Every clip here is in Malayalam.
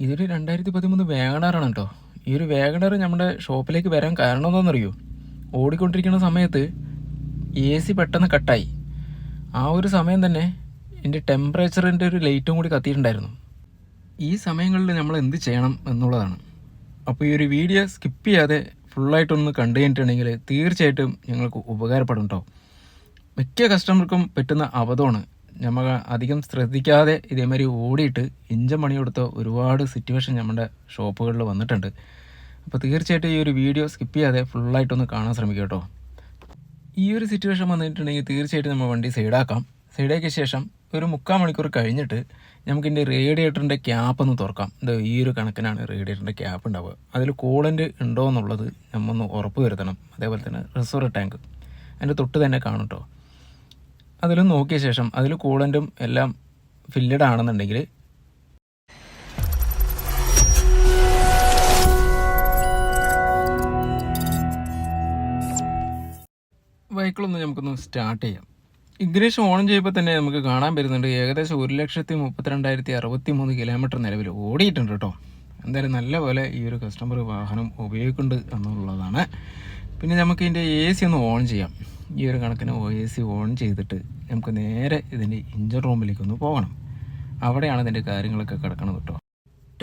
ഇതൊരു രണ്ടായിരത്തി പതിമൂന്ന് വേഗണറാണ് കേട്ടോ. ഈ ഒരു വേഗണർ നമ്മുടെ ഷോപ്പിലേക്ക് വരാൻ കാരണം എന്താണെന്നറിയോ? ഓടിക്കൊണ്ടിരിക്കുന്ന സമയത്ത് എ സി പെട്ടെന്ന് കട്ടായി. ആ ഒരു സമയം തന്നെ എന്റെ ടെമ്പറേച്ചറിന്റെ ഒരു ലൈറ്റും കൂടി കത്തിയിട്ടുണ്ടായിരുന്നു. ഈ സമയങ്ങളിൽ നമ്മൾ എന്ത് ചെയ്യണം എന്നുള്ളതാണ്. അപ്പോൾ ഈ ഒരു വീഡിയോ സ്കിപ്പ് ചെയ്യാതെ ഫുള്ളായിട്ടൊന്ന് കണ്ടു കഴിഞ്ഞിട്ടുണ്ടെങ്കിൽ തീർച്ചയായിട്ടും ഞങ്ങൾക്ക് ഉപകാരപ്പെടും കേട്ടോ. മിക്ക കസ്റ്റമർക്കും പറ്റുന്ന അബദ്ധമാണ് നമ്മൾ അധികം ശ്രദ്ധിക്കാതെ ഇതേമാതിരി ഓടിയിട്ട് ഇഞ്ചം പണി കൊടുത്ത ഒരുപാട് സിറ്റുവേഷൻ നമ്മുടെ ഷോപ്പുകളിൽ വന്നിട്ടുണ്ട്. അപ്പോൾ തീർച്ചയായിട്ടും ഈ ഒരു വീഡിയോ സ്കിപ്പ് ചെയ്യാതെ ഫുള്ളായിട്ടൊന്ന് കാണാൻ ശ്രമിക്കുക കേട്ടോ. ഈ ഒരു സിറ്റുവേഷൻ വന്നിട്ടുണ്ടെങ്കിൽ തീർച്ചയായിട്ടും നമ്മൾ വണ്ടി സൈഡാക്കാം സൈഡാക്കിയ ശേഷം ഒരു മുക്കാൽ മണിക്കൂർ കഴിഞ്ഞിട്ട് നമുക്കിന്റെ റേഡിയേറ്ററിന്റെ ക്യാപ്പ് ഒന്ന് തുറക്കാം. ഇത് ഈ ഒരു കണക്കിനാണ് റേഡിയേറ്ററിന്റെ ക്യാപ്പ് ഉണ്ടാവുക അതിൽ കൂളന്റ് ഉണ്ടോ എന്നുള്ളത് നമ്മൊന്ന് ഉറപ്പ് വരുത്തണം. അതേപോലെ തന്നെ റിസർവ് ടാങ്ക് അതിന്റെ തൊട്ട് തന്നെ കാണും കേട്ടോ അതിൽ നോക്കിയ ശേഷം അതിൽ കൂളന്റും എല്ലാം ഫില്ലഡ് ആണെന്നുണ്ടെങ്കിൽ വെഹിക്കിളൊന്ന് നമുക്കൊന്ന് സ്റ്റാർട്ട് ചെയ്യാം. ഇഗ്നേഷൻ ഓൺ ചെയ്യുമ്പോൾ തന്നെ നമുക്ക് കാണാൻ വരുന്നുണ്ട് ഏകദേശം ഒരു ലക്ഷത്തി മുപ്പത്തിരണ്ടായിരത്തി അറുപത്തി മൂന്ന് കിലോമീറ്റർ നിലവിൽ ഓടിയിട്ടുണ്ട് കേട്ടോ എന്തായാലും നല്ല പോലെ ഈ ഒരു കസ്റ്റമർ വാഹനം ഉപയോഗിക്കുന്നുണ്ട് എന്നുള്ളതാണ്. പിന്നെ നമുക്ക് ഇതിന്റെ എ സി ഒന്ന് ഓൺ ചെയ്യാം. ഈ ഒരു കണക്കിന് ഒ എ സി ഓൺ ചെയ്തിട്ട് നമുക്ക് നേരെ ഇതിന്റെ ഇഞ്ചർ റൂമിലേക്ക് ഒന്ന് പോകണം. അവിടെയാണ് ഇതിന്റെ കാര്യങ്ങളൊക്കെ കിടക്കണത് കേട്ടോ.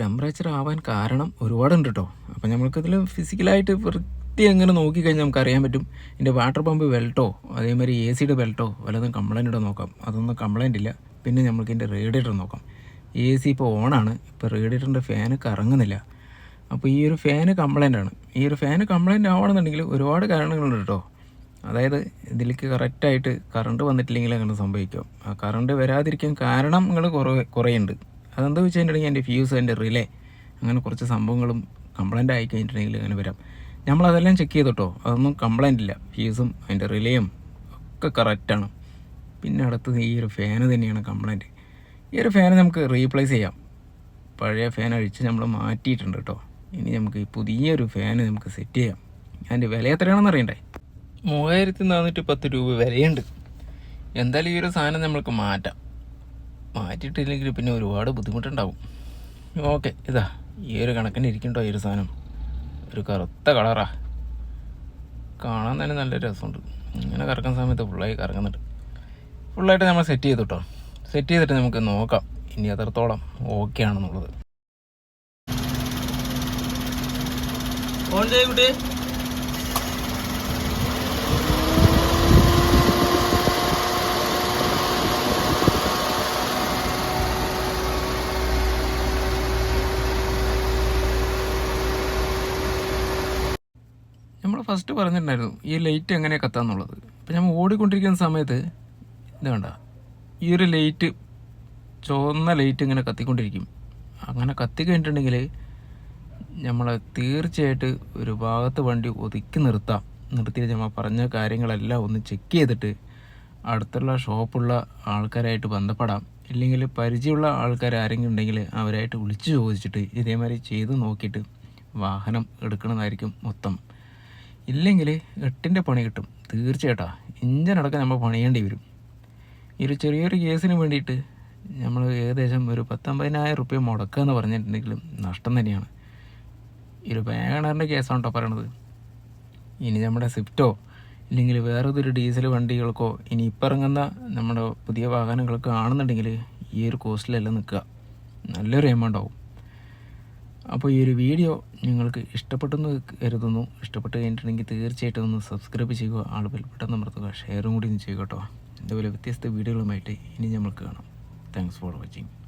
ടെമ്പറേച്ചർ ആവാൻ കാരണം ഒരുപാടുണ്ട് കേട്ടോ. അപ്പം നമ്മൾക്കിതിൽ ഫിസിക്കലായിട്ട് വൃത്തി എങ്ങനെ നോക്കിക്കഴിഞ്ഞാൽ നമുക്ക് അറിയാൻ പറ്റും. ഇതിന്റെ വാട്ടർ പമ്പ് വെൽട്ടോ അതേമാതിരി എ സിയുടെ വെൽട്ടോ വല്ലതും കംപ്ലൈന്റ് ഉണ്ടോ നോക്കാം. അതൊന്നും കംപ്ലൈന്റ് ഇല്ല. പിന്നെ നമുക്ക് ഇതിന്റെ റേഡിയേറ്റർ നോക്കാം. എ സി ഇപ്പോൾ ഓണാണ് ഇപ്പോൾ റേഡിയേറ്ററിന്റെ ഫാന് കറങ്ങുന്നില്ല. അപ്പോൾ ഈ ഒരു ഫാന് കംപ്ലൈന്റ് ആണ്. ഈ ഒരു ഫാന് കംപ്ലൈന്റ് ആവണമെന്നുണ്ടെങ്കിൽ ഒരുപാട് കാരണങ്ങളുണ്ട് കേട്ടോ. അതായത് ഇതിലേക്ക് കറക്റ്റായിട്ട് കറണ്ട് വന്നിട്ടില്ലെങ്കിൽ അങ്ങനെ സംഭവിക്കും. ആ കറണ്ട് വരാതിരിക്കാൻ കാരണങ്ങൾ കുറേ കുറേയുണ്ട്. അതെന്താ വെച്ചിട്ടുണ്ടെങ്കിൽ എന്റെ ഫ്യൂസ് എന്റെ റിലേ അങ്ങനെ കുറച്ച് സംഭവങ്ങളും കംപ്ലൈന്റ് ആയി കഴിഞ്ഞിട്ടുണ്ടെങ്കിൽ അങ്ങനെ വരാം. നമ്മളതെല്ലാം ചെക്ക് ചെയ്തിട്ടോ? അതൊന്നും കംപ്ലൈന്റ് ഇല്ല. ഫ്യൂസും അതിന്റെ റിലേയും ഒക്കെ കറക്റ്റാണ് പിന്നെ അടുത്തത് ഈ ഒരു ഫാന് തന്നെയാണ് കംപ്ലൈന്റ് ഈ ഒരു ഫാന് നമുക്ക് റീപ്ലേസ് ചെയ്യാം. പഴയ ഫാൻ അഴിച്ച് നമ്മൾ മാറ്റിയിട്ടുണ്ട് കേട്ടോ. ഇനി നമുക്ക് ഈ പുതിയൊരു ഫാന് നമുക്ക് സെറ്റ് ചെയ്യാം. അതിന്റെ വില എത്രയാണെന്ന് അറിയണ്ടേ? മൂവായിരത്തി നാനൂറ്റി പത്ത് രൂപ വിലയുണ്ട് എന്തായാലും ഈ ഒരു സാധനം നമ്മൾക്ക് മാറ്റാം. മാറ്റിയിട്ടില്ലെങ്കിൽ പിന്നെ ഒരുപാട് ബുദ്ധിമുട്ടുണ്ടാവും. ഓക്കെ ഇതാ ഈ ഒരു കണക്കിന് ഇരിക്കണ്ടോ ഈ ഒരു സാധനം? ഒരു കറുത്ത കളറാ. കാണാൻ തന്നെ നല്ല രസമുണ്ട്. ഇങ്ങനെ കറക്കുന്ന സമയത്ത് ഫുള്ളായി കറങ്ങുന്നുണ്ട്. ഫുള്ളായിട്ട് നമ്മൾ സെറ്റ് ചെയ്തു കേട്ടോ സെറ്റ് ചെയ്തിട്ട് നമുക്ക് നോക്കാം. ഇനി എത്രത്തോളം ഓക്കെ ആണെന്നുള്ളത്. ഓൺ ചെയ്യൂട്ടി നമ്മൾ ഫസ്റ്റ് പറഞ്ഞിട്ടുണ്ടായിരുന്നു ഈ ലൈറ്റ് എങ്ങനെ കത്താന്നുള്ളത്. അപ്പം നമ്മൾ ഓടിക്കൊണ്ടിരിക്കുന്ന സമയത്ത് ഇത് വേണ്ട ഈ ഒരു ലൈറ്റ് ചുവന്ന ലൈറ്റ് ഇങ്ങനെ കത്തിക്കൊണ്ടിരിക്കും. അങ്ങനെ കത്തി കഴിഞ്ഞിട്ടുണ്ടെങ്കിൽ നമ്മൾ തീർച്ചയായിട്ട് ഒരു ഭാഗത്ത് വണ്ടി ഒതുക്കി നിർത്താം. നിർത്തിയിട്ട് നമ്മൾ പറഞ്ഞ കാര്യങ്ങളെല്ലാം ഒന്ന് ചെക്ക് ചെയ്തിട്ട് അടുത്തുള്ള ഷോപ്പുള്ള ആൾക്കാരായിട്ട് ബന്ധപ്പെടാം. ഇല്ലെങ്കിൽ പരിചയമുള്ള ആൾക്കാർ ആരെങ്കിലും ഉണ്ടെങ്കിൽ അവരായിട്ട് വിളിച്ചു ചോദിച്ചിട്ട് ഇതേമാതിരി ചെയ്ത് നോക്കിയിട്ട് വാഹനം എടുക്കുന്നതായിരിക്കും മൊത്തം. ഇല്ലെങ്കിൽ എട്ടിന്റെ പണി കിട്ടും. തീർച്ചയായിട്ടാ. ഇഞ്ചിനടക്കം നമ്മൾ പണിയേണ്ടി വരും. ഈ ഒരു ചെറിയൊരു കേസിന് വേണ്ടിയിട്ട് നമ്മൾ ഏകദേശം ഒരു പത്തൊമ്പതിനായിരം റുപ്യ മുടക്കുക എന്ന് പറഞ്ഞിട്ടുണ്ടെങ്കിലും നഷ്ടം തന്നെയാണ്. ഈ ഒരു വാഗണറിന്റെ കേസാണ് കേട്ടോ പറയണത്. ഇനി നമ്മുടെ സ്വിഫ്റ്റോ ഇല്ലെങ്കിൽ വേറെ ഏതൊരു ഡീസൽ വണ്ടികൾക്കോ ഇനി ഇപ്പം ഇറങ്ങുന്ന നമ്മുടെ പുതിയ വാഹനങ്ങൾക്ക് ആണെന്നുണ്ടെങ്കിൽ ഈ ഒരു കോസ്റ്റിലെല്ലാം നിൽക്കുക. നല്ലൊരു എമൗണ്ട് ആവും അപ്പോൾ ഈ ഒരു വീഡിയോ നിങ്ങൾക്ക് ഇഷ്ടപ്പെട്ടെന്ന് കരുതുന്നു. ഇഷ്ടപ്പെട്ട് കഴിഞ്ഞിട്ടുണ്ടെങ്കിൽ തീർച്ചയായിട്ടും ഒന്ന് സബ്സ്ക്രൈബ് ചെയ്യുക. ആൾ ബെൽബട്ടൺ അമർത്തുക. ഷെയറും കൂടി ചെയ്യുക കേട്ടോ. ഇതുപോലെ വ്യത്യസ്ത വീഡിയോകളുമായിട്ട് ഇനി നമ്മൾക്ക് കാണാം. Thanks for watching